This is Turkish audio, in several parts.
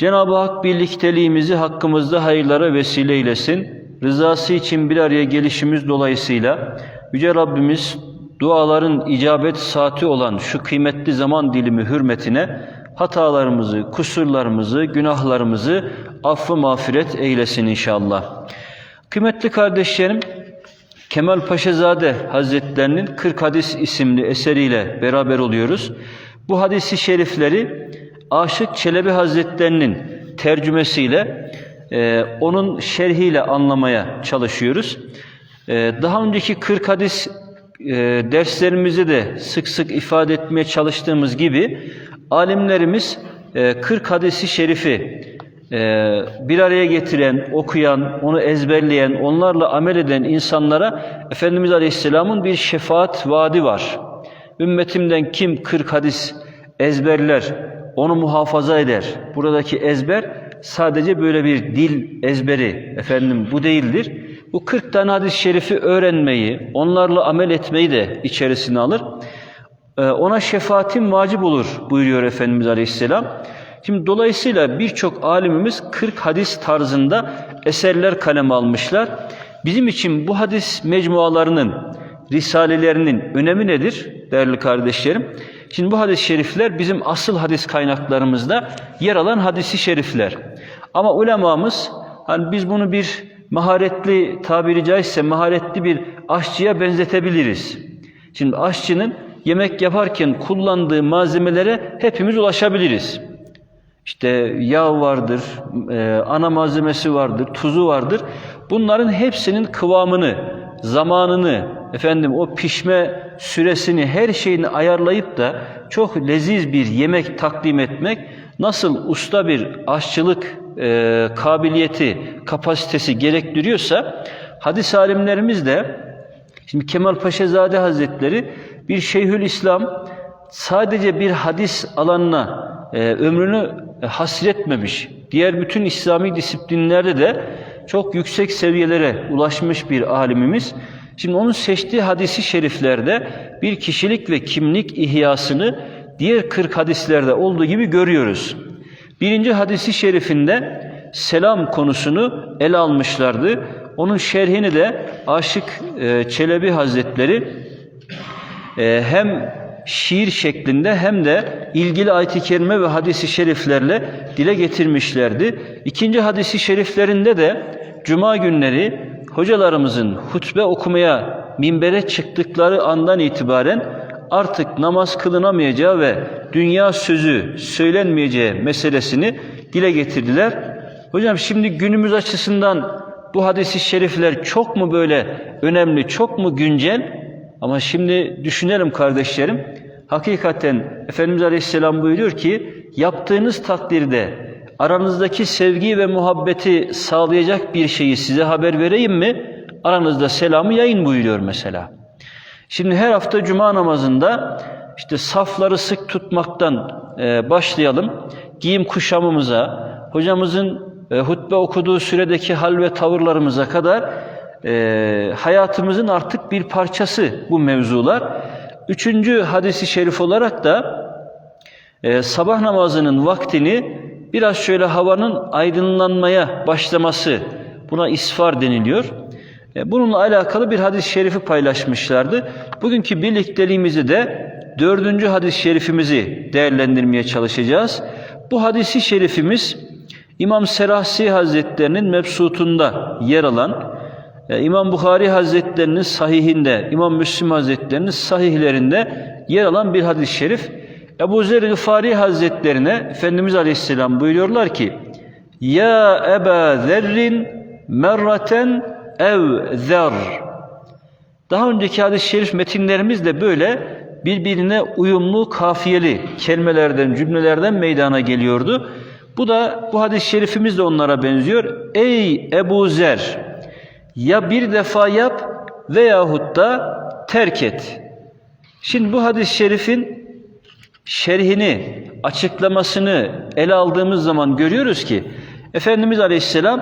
Cenab-ı Hak birlikteliğimizi hakkımızda hayırlara vesile eylesin. Rızası için bir araya gelişimiz dolayısıyla Yüce Rabbimiz duaların icabet saati olan şu kıymetli zaman dilimi hürmetine hatalarımızı, kusurlarımızı, günahlarımızı affı mağfiret eylesin inşallah. Kıymetli kardeşlerim, Kemal Paşazade Hazretlerinin 40 Hadis isimli eseriyle beraber oluyoruz. Bu hadisi şerifleri Aşık Çelebi Hazretlerinin tercümesiyle, e, onun şerhiyle anlamaya çalışıyoruz. E, daha önceki 40 hadis e, derslerimizde de sık sık ifade etmeye çalıştığımız gibi alimlerimiz e, 40 hadisi şerifi e, bir araya getiren, okuyan, onu ezberleyen, onlarla amel eden insanlara Efendimiz Aleyhisselam'ın bir şefaat vaadi var. Ümmetimden kim 40 hadis ezberler, onu muhafaza eder. Buradaki ezber sadece böyle bir dil ezberi efendim bu değildir. Bu 40 tane hadis-i şerifi öğrenmeyi, onlarla amel etmeyi de içerisine alır. Ee, ona şefaatin vacip olur buyuruyor Efendimiz Aleyhisselam. Şimdi dolayısıyla birçok alimimiz 40 hadis tarzında eserler kaleme almışlar. Bizim için bu hadis mecmualarının, risalelerinin önemi nedir değerli kardeşlerim? Şimdi bu hadis-i şerifler bizim asıl hadis kaynaklarımızda yer alan hadisi şerifler. Ama ulemamız hani biz bunu bir maharetli tabiri caizse maharetli bir aşçıya benzetebiliriz. Şimdi aşçının yemek yaparken kullandığı malzemelere hepimiz ulaşabiliriz. İşte yağ vardır, e, ana malzemesi vardır, tuzu vardır. Bunların hepsinin kıvamını, zamanını, efendim o pişme süresini, her şeyini ayarlayıp da çok leziz bir yemek takdim etmek nasıl usta bir aşçılık e, kabiliyeti, kapasitesi gerektiriyorsa hadis alimlerimiz de şimdi Kemal Paşazade Hazretleri bir Şeyhül İslam sadece bir hadis alanına e, ömrünü e, hasretmemiş. Diğer bütün İslami disiplinlerde de çok yüksek seviyelere ulaşmış bir alimimiz. Şimdi onun seçtiği hadisi şeriflerde bir kişilik ve kimlik ihyasını diğer 40 hadislerde olduğu gibi görüyoruz. Birinci hadisi şerifinde selam konusunu ele almışlardı. Onun şerhini de Aşık e, Çelebi Hazretleri e, hem şiir şeklinde hem de ilgili ayet-i kerime ve hadisi şeriflerle dile getirmişlerdi. İkinci hadisi şeriflerinde de cuma günleri hocalarımızın hutbe okumaya minbere çıktıkları andan itibaren artık namaz kılınamayacağı ve dünya sözü söylenmeyeceği meselesini dile getirdiler. Hocam şimdi günümüz açısından bu hadisi şerifler çok mu böyle önemli, çok mu güncel? Ama şimdi düşünelim kardeşlerim. Hakikaten Efendimiz Aleyhisselam buyuruyor ki yaptığınız takdirde aranızdaki sevgi ve muhabbeti sağlayacak bir şeyi size haber vereyim mi? Aranızda selamı yayın buyuruyor mesela. Şimdi her hafta cuma namazında işte safları sık tutmaktan e, başlayalım. Giyim kuşamımıza, hocamızın e, hutbe okuduğu süredeki hal ve tavırlarımıza kadar e, hayatımızın artık bir parçası bu mevzular. Üçüncü hadisi şerif olarak da sabah namazının vaktini biraz şöyle havanın aydınlanmaya başlaması buna isfar deniliyor. E, bununla alakalı bir hadis-i şerifi paylaşmışlardı. Bugünkü birlikteliğimizi de dördüncü hadis-i şerifimizi değerlendirmeye çalışacağız. Bu hadisi şerifimiz İmam Serahsi Hazretlerinin mebsutunda yer alan, e, İmam Bukhari Hazretlerinin sahihinde, İmam Müslim Hazretlerinin sahihlerinde yer alan bir hadis-i şerif. Ebu Zer Gıfari Hazretlerine Efendimiz Aleyhisselam buyuruyorlar ki Ya Eba Zerrin merraten ev zer Daha önceki hadis-i şerif metinlerimiz de böyle birbirine uyumlu, kafiyeli kelimelerden, cümlelerden meydana geliyordu. Bu da bu hadis-i şerifimiz de onlara benziyor. Ey Ebu Zer ya bir defa yap veyahut da terk et. Şimdi bu hadis-i şerifin şerhini, açıklamasını ele aldığımız zaman görüyoruz ki Efendimiz Aleyhisselam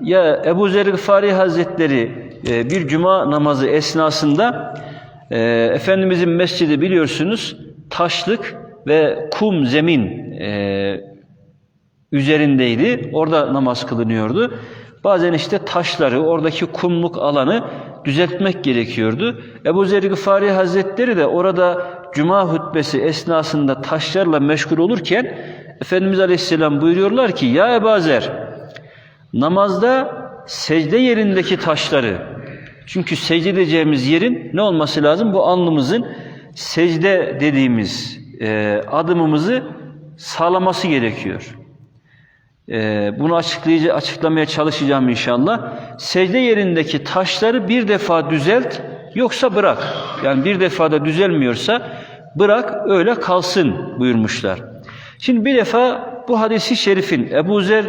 ya Ebu Zer Gıfari Hazretleri e, bir cuma namazı esnasında e, Efendimizin mescidi biliyorsunuz taşlık ve kum zemin e, üzerindeydi. Orada namaz kılınıyordu. Bazen işte taşları, oradaki kumluk alanı düzeltmek gerekiyordu. Ebu Zer Gıfari Hazretleri de orada cuma hutbesi esnasında taşlarla meşgul olurken Efendimiz Aleyhisselam buyuruyorlar ki Ya Ebu Zer namazda secde yerindeki taşları çünkü secde edeceğimiz yerin ne olması lazım? Bu alnımızın secde dediğimiz e, adımımızı sağlaması gerekiyor. Ee, bunu açıklayıcı açıklamaya çalışacağım inşallah. Secde yerindeki taşları bir defa düzelt, yoksa bırak. Yani bir defada düzelmiyorsa bırak öyle kalsın buyurmuşlar. Şimdi bir defa bu hadisi şerifin Ebu Zer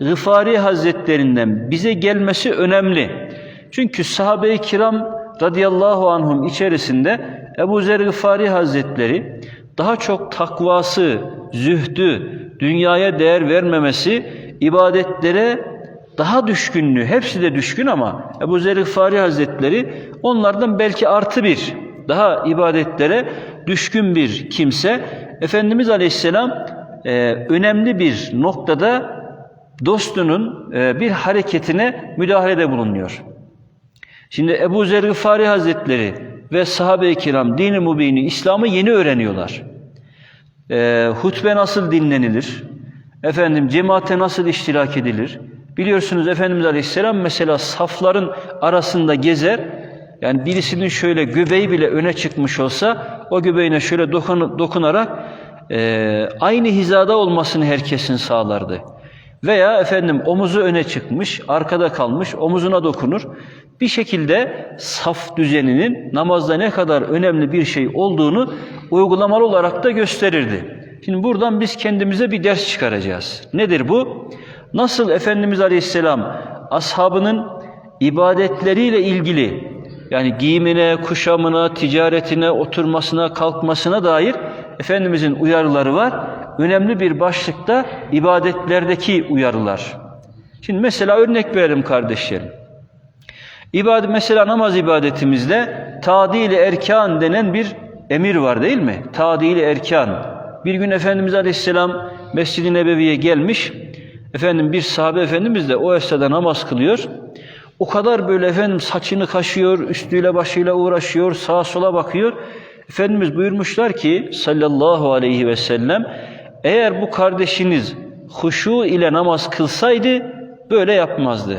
Gıfari Hazretlerinden bize gelmesi önemli. Çünkü sahabe-i kiram radıyallahu anhum içerisinde Ebu Zer Gıfari Hazretleri daha çok takvası, zühdü, dünyaya değer vermemesi, ibadetlere daha düşkünlüğü, hepsi de düşkün ama Ebu Zer Gıfari Hazretleri onlardan belki artı bir, daha ibadetlere düşkün bir kimse. Efendimiz Aleyhisselam e, önemli bir noktada dostunun e, bir hareketine müdahalede bulunuyor. Şimdi Ebu Zer Gıfari Hazretleri ve sahabe-i kiram dini mübini İslam'ı yeni öğreniyorlar. E, hutbe nasıl dinlenilir? Efendim cemaate nasıl iştirak edilir? Biliyorsunuz Efendimiz Aleyhisselam mesela safların arasında gezer. Yani birisinin şöyle göbeği bile öne çıkmış olsa o göbeğine şöyle dokun, dokunarak e, aynı hizada olmasını herkesin sağlardı. Veya efendim omuzu öne çıkmış, arkada kalmış, omuzuna dokunur. Bir şekilde saf düzeninin namazda ne kadar önemli bir şey olduğunu uygulamalı olarak da gösterirdi. Şimdi buradan biz kendimize bir ders çıkaracağız. Nedir bu? Nasıl Efendimiz Aleyhisselam ashabının ibadetleriyle ilgili yani giyimine, kuşamına, ticaretine, oturmasına, kalkmasına dair Efendimizin uyarıları var. Önemli bir başlıkta ibadetlerdeki uyarılar. Şimdi mesela örnek verelim kardeşlerim. İbadet, mesela namaz ibadetimizde tadil-i erkan denen bir emir var değil mi? Tadil-i erkan. Bir gün Efendimiz Aleyhisselam Mescid-i Nebevi'ye gelmiş. Efendim bir sahabe efendimiz de o esnada namaz kılıyor. O kadar böyle efendim saçını kaşıyor, üstüyle başıyla uğraşıyor, sağa sola bakıyor. Efendimiz buyurmuşlar ki sallallahu aleyhi ve sellem eğer bu kardeşiniz huşu ile namaz kılsaydı böyle yapmazdı.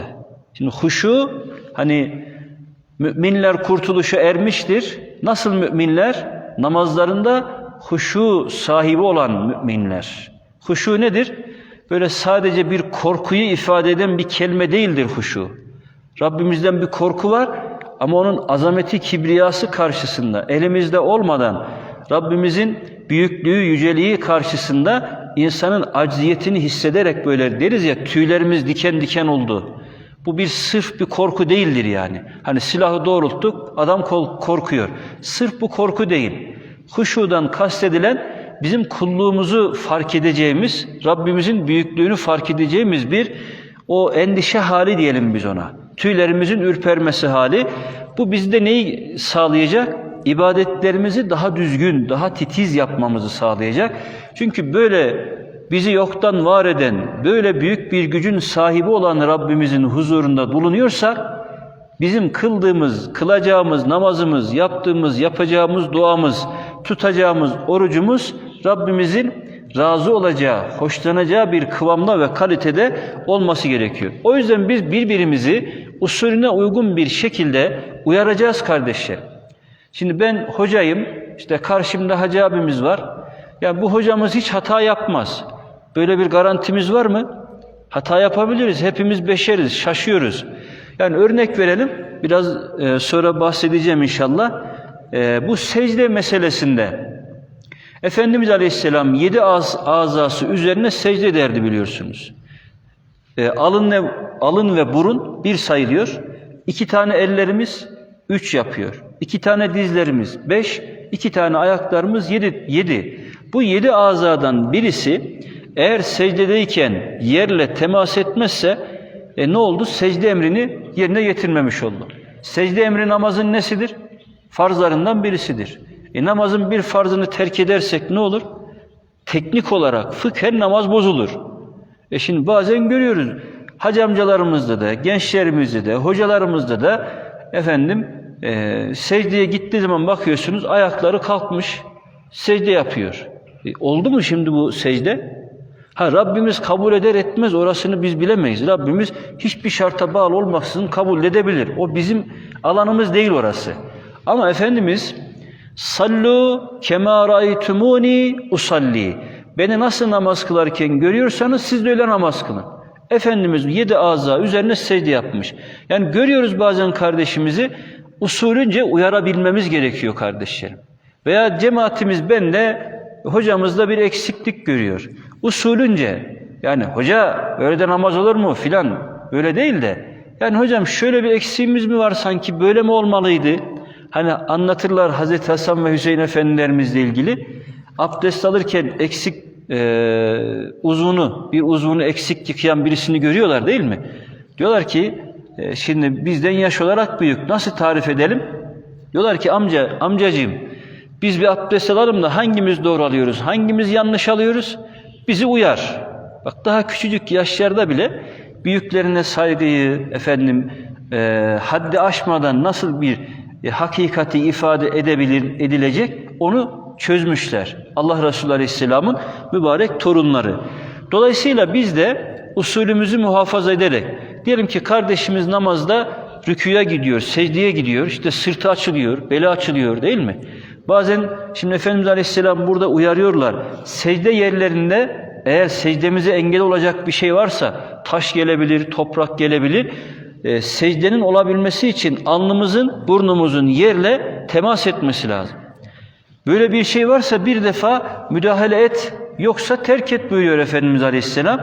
Şimdi huşu hani müminler kurtuluşa ermiştir. Nasıl müminler? Namazlarında huşu sahibi olan müminler. Huşu nedir? Böyle sadece bir korkuyu ifade eden bir kelime değildir huşu. Rabbimizden bir korku var ama onun azameti, kibriyası karşısında, elimizde olmadan Rabbimizin büyüklüğü, yüceliği karşısında insanın acziyetini hissederek böyle deriz ya tüylerimiz diken diken oldu. Bu bir sırf bir korku değildir yani. Hani silahı doğrulttuk, adam korkuyor. Sırf bu korku değil. Huşudan kastedilen bizim kulluğumuzu fark edeceğimiz, Rabbimizin büyüklüğünü fark edeceğimiz bir o endişe hali diyelim biz ona. Tüylerimizin ürpermesi hali. Bu bizde neyi sağlayacak? İbadetlerimizi daha düzgün, daha titiz yapmamızı sağlayacak. Çünkü böyle bizi yoktan var eden, böyle büyük bir gücün sahibi olan Rabbimizin huzurunda bulunuyorsak, bizim kıldığımız, kılacağımız namazımız, yaptığımız, yapacağımız duamız, tutacağımız orucumuz Rabbimizin razı olacağı, hoşlanacağı bir kıvamda ve kalitede olması gerekiyor. O yüzden biz birbirimizi usulüne uygun bir şekilde uyaracağız kardeşler. Şimdi ben hocayım, işte karşımda hacı abimiz var. Ya bu hocamız hiç hata yapmaz. Böyle bir garantimiz var mı? Hata yapabiliriz. Hepimiz beşeriz, şaşıyoruz. Yani örnek verelim. Biraz sonra bahsedeceğim inşallah. Bu secde meselesinde Efendimiz Aleyhisselam yedi az, azası üzerine secde ederdi biliyorsunuz. E, alın, ve, alın ve burun bir sayılıyor. İki tane ellerimiz üç yapıyor. İki tane dizlerimiz beş, iki tane ayaklarımız yedi. yedi. Bu yedi azadan birisi eğer secdedeyken yerle temas etmezse e, ne oldu? Secde emrini yerine getirmemiş oldu. Secde emri namazın nesidir? Farzlarından birisidir. E, namazın bir farzını terk edersek ne olur? Teknik olarak fıkhen namaz bozulur. E şimdi bazen görüyoruz hacı amcalarımızda da, gençlerimizde de, hocalarımızda da efendim e, secdeye gittiği zaman bakıyorsunuz ayakları kalkmış secde yapıyor. E, oldu mu şimdi bu secde? Ha Rabbimiz kabul eder etmez orasını biz bilemeyiz. Rabbimiz hiçbir şarta bağlı olmaksızın kabul edebilir. O bizim alanımız değil orası. Ama Efendimiz sallu kema raitumuni usalli. Beni nasıl namaz kılarken görüyorsanız siz de öyle namaz kılın. Efendimiz yedi ağza üzerine secde yapmış. Yani görüyoruz bazen kardeşimizi usulünce uyarabilmemiz gerekiyor kardeşlerim. Veya cemaatimiz benle hocamızda bir eksiklik görüyor. Usulünce yani hoca öyle de namaz olur mu filan öyle değil de yani hocam şöyle bir eksiğimiz mi var sanki böyle mi olmalıydı? Hani anlatırlar Hazreti Hasan ve Hüseyin efendilerimizle ilgili abdest alırken eksik e, uzunu bir uzunu eksik yıkayan birisini görüyorlar değil mi? Diyorlar ki e, şimdi bizden yaş olarak büyük nasıl tarif edelim? Diyorlar ki amca amcacığım biz bir abdest alalım da hangimiz doğru alıyoruz, hangimiz yanlış alıyoruz? Bizi uyar. Bak daha küçücük yaşlarda bile büyüklerine saygıyı efendim e, haddi aşmadan nasıl bir e, hakikati ifade edebilir edilecek onu çözmüşler. Allah Resulü Aleyhisselam'ın mübarek torunları. Dolayısıyla biz de usulümüzü muhafaza ederek diyelim ki kardeşimiz namazda rüküye gidiyor, secdeye gidiyor, işte sırtı açılıyor, beli açılıyor değil mi? Bazen şimdi Efendimiz Aleyhisselam burada uyarıyorlar. Secde yerlerinde eğer secdemize engel olacak bir şey varsa taş gelebilir, toprak gelebilir. E, secdenin olabilmesi için alnımızın, burnumuzun yerle temas etmesi lazım. Böyle bir şey varsa bir defa müdahale et, yoksa terk et buyuruyor Efendimiz Aleyhisselam.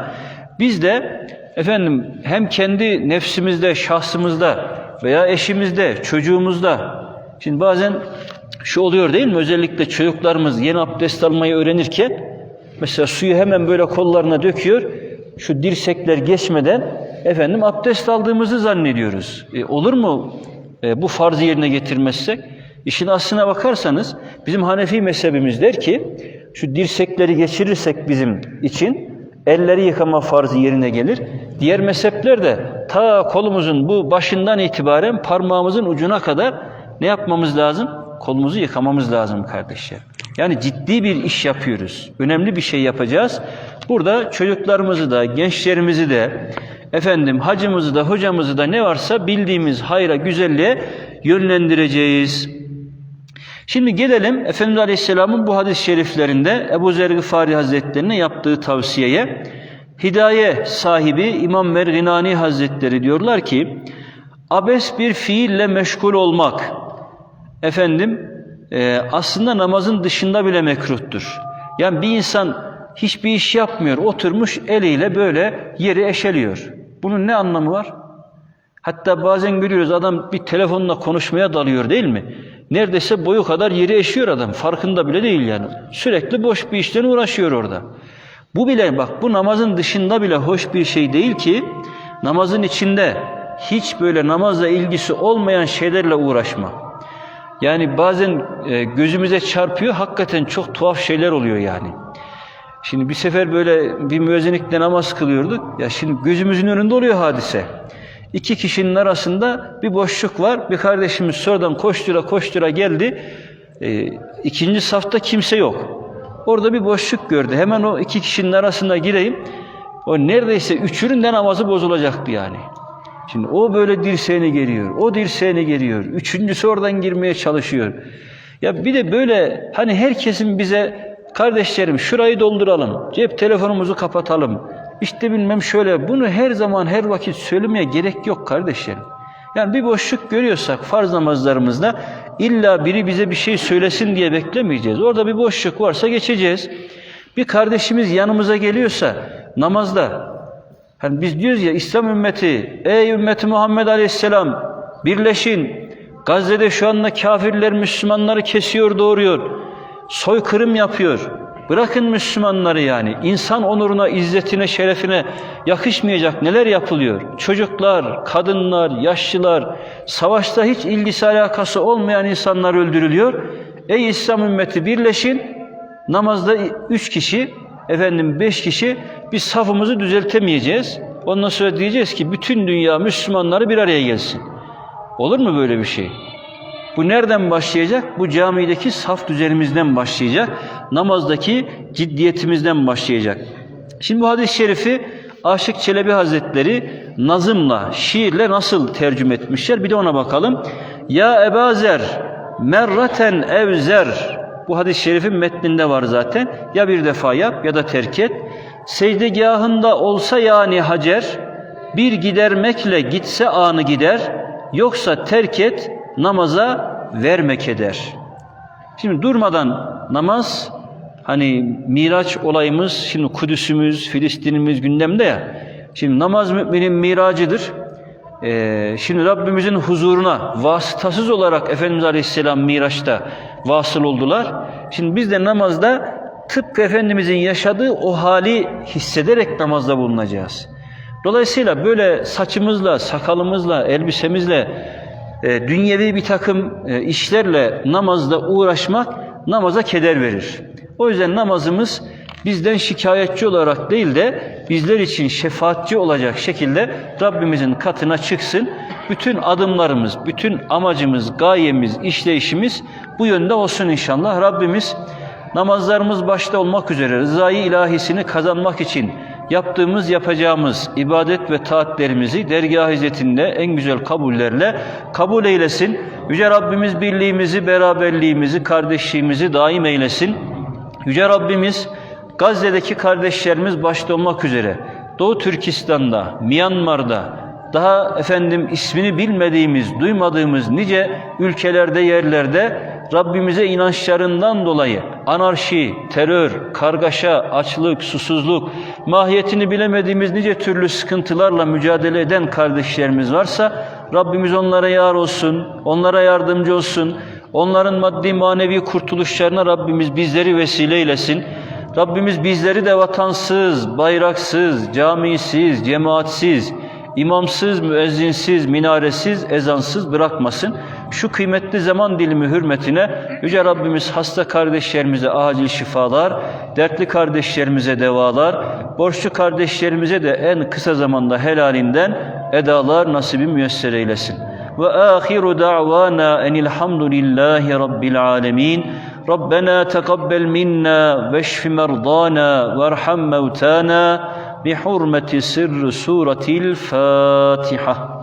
Biz de efendim hem kendi nefsimizde, şahsımızda veya eşimizde, çocuğumuzda şimdi bazen şu oluyor değil mi? Özellikle çocuklarımız yeni abdest almayı öğrenirken mesela suyu hemen böyle kollarına döküyor. Şu dirsekler geçmeden efendim abdest aldığımızı zannediyoruz. E, olur mu e, bu farzı yerine getirmezsek? İşin aslına bakarsanız bizim Hanefi mezhebimiz der ki şu dirsekleri geçirirsek bizim için elleri yıkama farzı yerine gelir. Diğer mezhepler de ta kolumuzun bu başından itibaren parmağımızın ucuna kadar ne yapmamız lazım? Kolumuzu yıkamamız lazım kardeşler. Yani ciddi bir iş yapıyoruz. Önemli bir şey yapacağız. Burada çocuklarımızı da, gençlerimizi de, efendim hacımızı da, hocamızı da ne varsa bildiğimiz hayra, güzelliğe yönlendireceğiz. Şimdi gelelim Efendimiz Aleyhisselam'ın bu hadis-i şeriflerinde Ebu Zer Gıfari Hazretlerine yaptığı tavsiyeye. Hidaye sahibi İmam Merginani Hazretleri diyorlar ki, abes bir fiille meşgul olmak, efendim e, aslında namazın dışında bile mekruhtur. Yani bir insan hiçbir iş yapmıyor, oturmuş eliyle böyle yeri eşeliyor. Bunun ne anlamı var? Hatta bazen görüyoruz adam bir telefonla konuşmaya dalıyor değil mi? Neredeyse boyu kadar yeri eşiyor adam. Farkında bile değil yani. Sürekli boş bir işten uğraşıyor orada. Bu bile bak bu namazın dışında bile hoş bir şey değil ki namazın içinde hiç böyle namazla ilgisi olmayan şeylerle uğraşma. Yani bazen e, gözümüze çarpıyor hakikaten çok tuhaf şeyler oluyor yani. Şimdi bir sefer böyle bir müezzinlikle namaz kılıyorduk. Ya şimdi gözümüzün önünde oluyor hadise. İki kişinin arasında bir boşluk var. Bir kardeşimiz sonradan koştura koştura geldi. E, ikinci safta kimse yok. Orada bir boşluk gördü. Hemen o iki kişinin arasına gireyim. O neredeyse üçünün de namazı bozulacaktı yani. Şimdi o böyle dirseğini geriyor, o dirseğini geriyor. Üçüncüsü oradan girmeye çalışıyor. Ya bir de böyle hani herkesin bize kardeşlerim şurayı dolduralım, cep telefonumuzu kapatalım. İşte bilmem şöyle bunu her zaman her vakit söylemeye gerek yok kardeşlerim. Yani bir boşluk görüyorsak farz namazlarımızda illa biri bize bir şey söylesin diye beklemeyeceğiz. Orada bir boşluk varsa geçeceğiz. Bir kardeşimiz yanımıza geliyorsa namazda hani biz diyoruz ya İslam ümmeti ey ümmeti Muhammed Aleyhisselam birleşin. Gazze'de şu anda kafirler Müslümanları kesiyor, doğuruyor. Soykırım yapıyor. Bırakın Müslümanları yani. İnsan onuruna, izzetine, şerefine yakışmayacak neler yapılıyor? Çocuklar, kadınlar, yaşlılar, savaşta hiç ilgisi alakası olmayan insanlar öldürülüyor. Ey İslam ümmeti birleşin. Namazda üç kişi, efendim beş kişi biz safımızı düzeltemeyeceğiz. Ondan sonra diyeceğiz ki bütün dünya Müslümanları bir araya gelsin. Olur mu böyle bir şey? Bu nereden başlayacak? Bu camideki saf düzenimizden başlayacak. Namazdaki ciddiyetimizden başlayacak. Şimdi bu hadis-i şerifi Aşık Çelebi Hazretleri nazımla, şiirle nasıl tercüme etmişler? Bir de ona bakalım. Ya Ebazer, merraten evzer. Bu hadis-i şerifin metninde var zaten. Ya bir defa yap ya da terk et. Secdegahında olsa yani Hacer, bir gidermekle gitse anı gider, yoksa terk et, namaza vermek eder. Şimdi durmadan namaz, hani Miraç olayımız, şimdi Kudüs'ümüz, Filistin'imiz gündemde ya. Şimdi namaz müminin miracıdır. Ee, şimdi Rabbimizin huzuruna vasıtasız olarak Efendimiz Aleyhisselam Miraç'ta vasıl oldular. Şimdi biz de namazda tıpkı Efendimizin yaşadığı o hali hissederek namazda bulunacağız. Dolayısıyla böyle saçımızla, sakalımızla, elbisemizle, e, dünyevi bir takım e, işlerle namazda uğraşmak namaza keder verir. O yüzden namazımız bizden şikayetçi olarak değil de bizler için şefaatçi olacak şekilde Rabbimizin katına çıksın. Bütün adımlarımız, bütün amacımız, gayemiz, işleyişimiz bu yönde olsun inşallah. Rabbimiz namazlarımız başta olmak üzere rızayı ilahisini kazanmak için yaptığımız, yapacağımız ibadet ve taatlerimizi dergah hizmetinde en güzel kabullerle kabul eylesin. Yüce Rabbimiz birliğimizi, beraberliğimizi, kardeşliğimizi daim eylesin. Yüce Rabbimiz Gazze'deki kardeşlerimiz başta olmak üzere Doğu Türkistan'da, Myanmar'da, daha efendim ismini bilmediğimiz, duymadığımız nice ülkelerde, yerlerde Rabbimize inançlarından dolayı anarşi, terör, kargaşa, açlık, susuzluk, mahiyetini bilemediğimiz nice türlü sıkıntılarla mücadele eden kardeşlerimiz varsa Rabbimiz onlara yar olsun, onlara yardımcı olsun. Onların maddi manevi kurtuluşlarına Rabbimiz bizleri vesile eylesin. Rabbimiz bizleri de vatansız, bayraksız, camisiz, cemaatsiz, imamsız, müezzinsiz, minaresiz, ezansız bırakmasın Şu kıymetli zaman dilimi hürmetine Yüce Rabbimiz hasta kardeşlerimize acil şifalar, dertli kardeşlerimize devalar, borçlu kardeşlerimize de en kısa zamanda helalinden edalar nasibi müyesser eylesin. Ve ahiru da'vana enilhamdülillahi rabbil alemin. ربنا تقبل منا واشف مرضانا وارحم موتانا بحرمة سر سورة الفاتحة